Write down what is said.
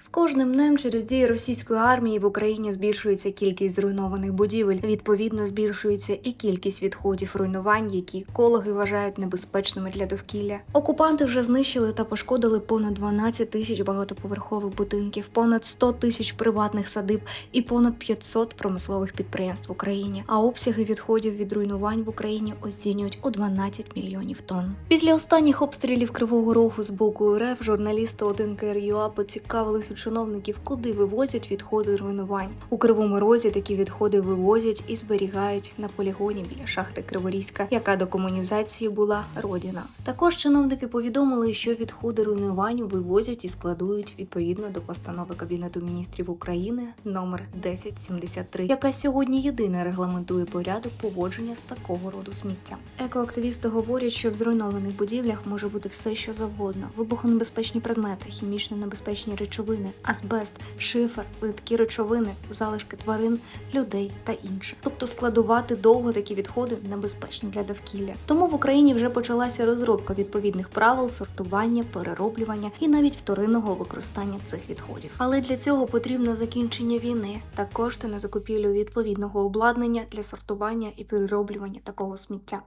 З кожним днем через дії російської армії в Україні збільшується кількість зруйнованих будівель. Відповідно, збільшується і кількість відходів руйнувань, які екологи вважають небезпечними для довкілля. Окупанти вже знищили та пошкодили понад 12 тисяч багатоповерхових будинків, понад 100 тисяч приватних садиб і понад 500 промислових підприємств в Україні. А обсяги відходів від руйнувань в Україні оцінюють у 12 мільйонів тонн. Після останніх обстрілів Кривого Рогу з боку РФ журналісти 1 КРЮА поцікавились у чиновників, куди вивозять відходи руйнувань. У Кривому Розі такі відходи вивозять і зберігають на полігоні біля шахти Криворізька, яка до комунізації була родина. Також чиновники повідомили, що відходи руйнувань вивозять і складують відповідно до постанови Кабінету міністрів України номер 1073, яка сьогодні єдина регламентує порядок поводження з такого роду сміттям. Екоактивісти говорять, що в зруйнованих будівлях може бути все, що завгодно: вибухонебезпечні предмети, хімічно небезпечні речовини, азбест, шифер, литкі речовини, залишки тварин, людей та інше. Тобто складувати довго такі відходи небезпечно для довкілля. Тому в Україні вже почалася розробка відповідних правил сортування, перероблювання і навіть вторинного використання цих відходів. Але для цього потрібно закінчення війни та кошти на закупівлю відповідного обладнання для сортування і перероблювання такого сміття.